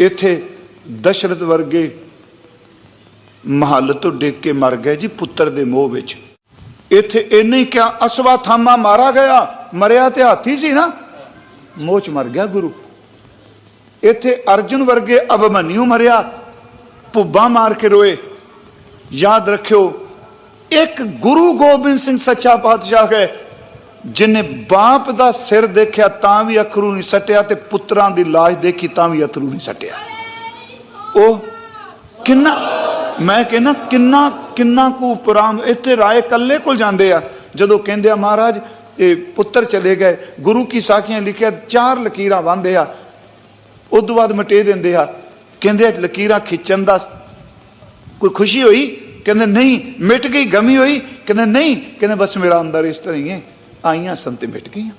ਇੱਥੇ ਦਸ਼ਰਥ ਵਰਗੇ ਮਹੱਲ ਤੋਂ ਡਿੱਗ ਕੇ ਮਰ ਗਏ ਜੀ ਪੁੱਤਰ ਦੇ ਮੋਹ ਵਿੱਚ। ਇੱਥੇ ਇਹਨੇ ਹੀ ਕਿਹਾ ਅਸਵਾਥਾਮਾ ਮਾਰਾ ਗਿਆ, ਮਰਿਆ ਤੇ ਹਾਥੀ ਸੀ ਨਾ। ਮੋਹ ਚ ਮਰ ਗਿਆ ਗੁਰੂ। ਇੱਥੇ ਅਰਜੁਨ ਵਰਗੇ ਅਭਮਨਿਊ ਮਰਿਆ, ਭੁੱਬਾ ਮਾਰ ਕੇ ਰੋਏ। ਯਾਦ ਰੱਖਿਓ, ਇੱਕ ਗੁਰੂ ਗੋਬਿੰਦ ਸਿੰਘ ਸੱਚਾ ਪਾਤਸ਼ਾਹ ਹੈ ਜਿਨੇ ਬਾਪ ਦਾ ਸਿਰ ਦੇਖਿਆ ਤਾਂ ਵੀ ਅਖਰੂ ਨਹੀਂ ਸਟਿਆ ਤੇ ਪੁੱਤਰਾਂ ਦੀ ਲਾਸ਼ ਦੇਖੀ ਤਾਂ ਵੀ ਅਥਰੂ ਨਹੀਂ ਸਟਿਆ। ਉਹ ਕਿੰਨਾ ਮੈਂ ਕਹਿੰਦਾ ਕਿੰਨਾ ਕਿੰਨਾ ਕੁ ਉਪਰਾਮ, ਇੱਥੇ ਰਾਏ ਕੱਲੇ ਕੋਲ ਜਾਂਦੇ ਆ। ਜਦੋਂ ਕਹਿੰਦੇ ਆ, ਮਹਾਰਾਜ, ਇਹ ਪੁੱਤਰ ਚਲੇ ਗਏ, ਗੁਰੂ ਕੀ ਸਾਖੀਆਂ ਲਿਖਿਆ, ਚਾਰ ਲਕੀਰਾਂ ਬੰਦੇ ਆ। ਉਸ ਤੋਂ ਬਾਅਦ ਮਟੇ ਦਿੰਦੇ ਆ। ਕਹਿੰਦੇ ਆ, ਲਕੀਰਾਂ ਖਿੱਚਣ ਦਾ ਕੋਈ ਖੁਸ਼ੀ ਹੋਈ? ਕਹਿੰਦੇ, ਨਹੀਂ, ਮਿਟ ਗਈ, ਗਮੀ ਹੋਈ? ਕਹਿੰਦੇ, ਨਹੀਂ। ਕਹਿੰਦੇ, ਬਸ ਮੇਰਾ ਅੰਦਰ ਇਸ ਤਰ੍ਹਾਂ ਹੀ ਹੈ। ਆਈਆਂ ਸੰਤੇ ਮਿਟ ਗਈਆਂ।